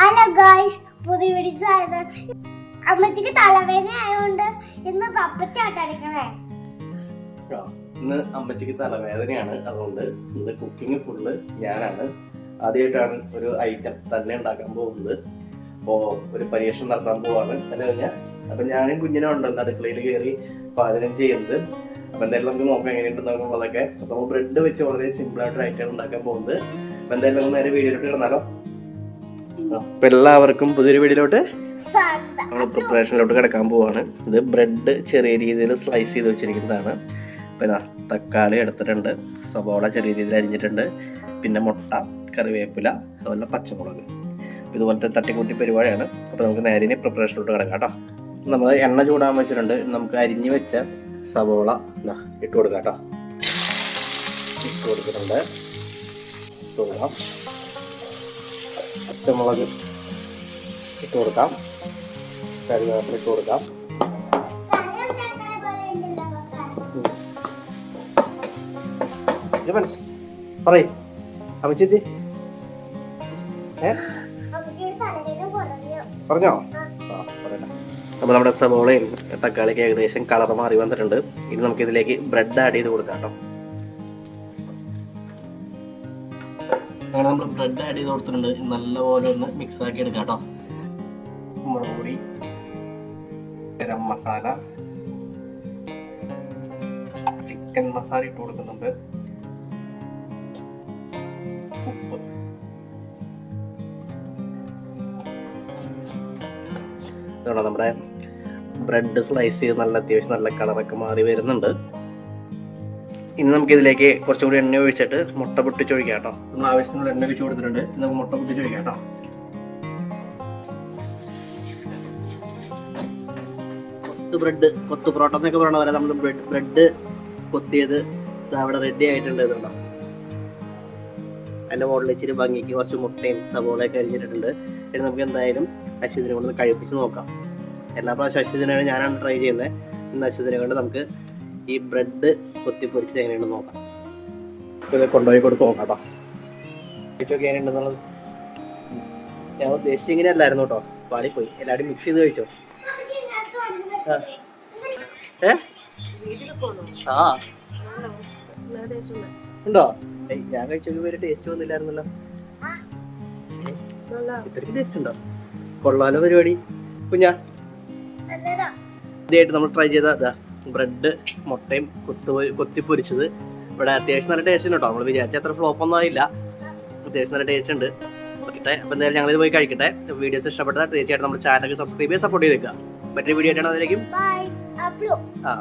Hello guys പുതിയ വീഡിയോസായിരുന്നു അമ്മച്ചിക്ക് തലവേദന ആയതുകൊണ്ട് ഇന്ന് പപ്പച്ചാട്ടടിക്കണേ ഇന്ന് അമ്മച്ചിക്ക് തലവേദനയാണ്. അതുകൊണ്ട് ഇന്ന് കുക്കിംഗ് ഫുള്ള് ഞാനാണ്. ആദ്യമായിട്ടാണ് ഒരു ഐറ്റം തന്നെ ഉണ്ടാക്കാൻ പോകുന്നത്. അപ്പോ ഒരു പരീക്ഷണം നടത്താൻ പോവാണ്. അല്ല കഴിഞ്ഞാൽ അപ്പൊ ഞാനും കുഞ്ഞിനും ഉണ്ടല്ലോ അടുക്കളയിൽ കയറി പാചകം ചെയ്യുന്നത്. അപ്പൊ എന്തായാലും നമുക്ക് നോക്കാം എങ്ങനെയുണ്ടെന്നുള്ളതൊക്കെ അപ്പൊ നമ്മൾ ബ്രെഡ് വെച്ച് വളരെ സിമ്പിൾ ആയിട്ട് ഐറ്റം ഉണ്ടാക്കാൻ പോകുന്നത്. അപ്പൊ എന്തായാലും നേരെ വീഡിയോയിലോട്ട് കിടന്നാലോ? അപ്പൊ എല്ലാവർക്കും പുതിയൊരു വീഡിയോയിലോട്ട് നമ്മൾ പ്രിപ്പറേഷനിലോട്ട് കിടക്കാൻ പോവാണ്. ഇത് ബ്രെഡ് ചെറിയ രീതിയിൽ സ്ലൈസ് ചെയ്ത് വെച്ചിരിക്കുന്നതാണ്. പിന്നെ തക്കാളി എടുത്തിട്ടുണ്ട് സവോള ചെറിയ രീതിയിൽ അരിഞ്ഞിട്ടുണ്ട് പിന്നെ മുട്ട കറിവേപ്പില അതുപോലെ പച്ചമുളക്. ഇതുപോലത്തെ തട്ടിക്കൂട്ടി പരിപാടിയാണ്. അപ്പോൾ നമുക്ക് നേരെ ഇനി പ്രിപ്പറേഷനിലോട്ട് കിടക്കാം കേട്ടോ. നമ്മൾ എണ്ണ ചൂടാൻ വെച്ചിട്ടുണ്ട്. നമുക്ക് അരിഞ്ഞ് വെച്ച സവോള ഇട്ട് കൊടുക്കാം കേട്ടോ. ഇട്ട് കൊടുക്കുന്നുണ്ട് ഇട്ട് കൊടുക്കാം. പച്ചമുളക് ഇട്ട് കൊടുക്കാം. കരുവേപ്പില ഇട്ട് കൊടുക്കാം. മനസ് പറയ്. ഏ? പറഞ്ഞോ? അപ്പോൾ നമ്മുടെ സവോളയും തക്കാളിക്ക് ഏകദേശം കളർ മാറി വന്നിട്ടുണ്ട്. ഇനി നമുക്ക് ഇതിലേക്ക് ബ്രെഡ് ആഡ് ചെയ്ത് കൊടുക്കാം കേട്ടോ. അങ്ങനെ നമ്മൾ ബ്രെഡ് ആഡ് ചെയ്ത് കൊടുത്തിട്ടുണ്ട്. നല്ലപോലെ ഒന്ന് മിക്സ് ആക്കി എടുക്കാം കേട്ടോ. മുളക് പൊടി ഗരം മസാല ചിക്കൻ മസാല ഇട്ട് കൊടുക്കുന്നുണ്ട്. ഉപ്പ്. നമ്മുടെ ബ്രെഡ് സ്ലൈസ് ചെയ്ത് നല്ല അത്യാവശ്യം നല്ല കളറൊക്കെ മാറി വരുന്നുണ്ട്. ഇനി നമുക്ക് ഇതിലേക്ക് കുറച്ചും കൂടി എണ്ണ ഒഴിച്ചിട്ട് മുട്ട പൊട്ടിച്ച് ഒഴിക്കാം കേട്ടോ. നമ്മൾ ആവശ്യത്തിനുള്ള എണ്ണ ഒഴിച്ച് കൊടുത്തിട്ടുണ്ട്. നമുക്ക് മുട്ട പൊട്ടിച്ച് ഒഴിക്കാം കേട്ടോ. കൊത്ത് ബ്രെഡ് കൊത്ത് പൊറോട്ട എന്നൊക്കെ പറയണ പോലെ നമ്മൾ ബ്രെഡ് ബ്രെഡ് കൊത്തിയത് അവിടെ റെഡി ആയിട്ടുണ്ട് ഇതുണ്ടോ. അതിന്റെ മുകളിൽ ഇച്ചിരി ഭംഗിക്ക് കുറച്ച് മുട്ടയും സവോളയൊക്കെ അരിഞ്ഞിട്ടുണ്ട് ഇനി നമുക്ക് എന്തായാലും അശ്വതിനെ കൊണ്ട് കഴിപ്പിച്ച് നോക്കാം. എല്ലാ പ്രാവശ്യം അശ്വതിനാണ് ഞാനാണ് ട്രൈ ചെയ്യുന്നത്. ഇന്ന് അശ്വതിനെ കൊണ്ട് നമുക്ക് ഈ ബ്രെഡ് കൊത്തി പൊരിച്ച് എങ്ങനെയുണ്ടെന്ന് നോക്കാം. ഇത് കൊണ്ടുപോയി കൊടുത്ത് നോക്കാം കേട്ടോ ഏറ്റവും എങ്ങനെയുണ്ടെന്നുള്ളത്? ഞാൻ ഉദ്ദേശിച്ച ഇങ്ങനെയല്ലായിരുന്നു കേട്ടോ പാളിപ്പോയി. എല്ലാവരും മിക്സ് ചെയ്ത് കഴിച്ചോ? ആ. ഏ? ആ. ഉണ്ടോ? ഞാൻ കഴിച്ചൊരു പേര് ടേസ്റ്റ് വന്നില്ലായിരുന്നല്ലോ. ഇത്രയ്ക്ക് ടേസ്റ്റ് ഉണ്ടോ? കൊള്ളാലോ പരിപാടി. കുഞ്ഞാ. ഇതായിട്ട് നമ്മൾ ട്രൈ ചെയ്താ ബ്രെഡ് മുട്ടയും കൊത്തു കൊത്തി പൊരിച്ചത്. ഇവിടെ അത്യാവശ്യം നല്ല ടേസ്റ്റ് ഉണ്ട് കേട്ടോ നമ്മൾ വിചാരിച്ച അത്ര ഫ്ലോപ്പ് ഒന്നും ആയില്ല. അത്യാവശ്യം നല്ല ടേസ്റ്റ് ഉണ്ട്. ഓക്കെ അപ്പം എന്തായാലും ഞങ്ങൾ ഇത് പോയി കഴിക്കട്ടെ. വീഡിയോസ് ഇഷ്ടപ്പെട്ടാൽ തീർച്ചയായിട്ടും നമ്മുടെ ചാനലൊക്കെ സബ്സ്ക്രൈബ് ചെയ്ത് സപ്പോർട്ട് ചെയ്തേക്കുക. മറ്റൊരു വീഡിയോ ആയിട്ടാണ് അതിലേക്കും. ആ.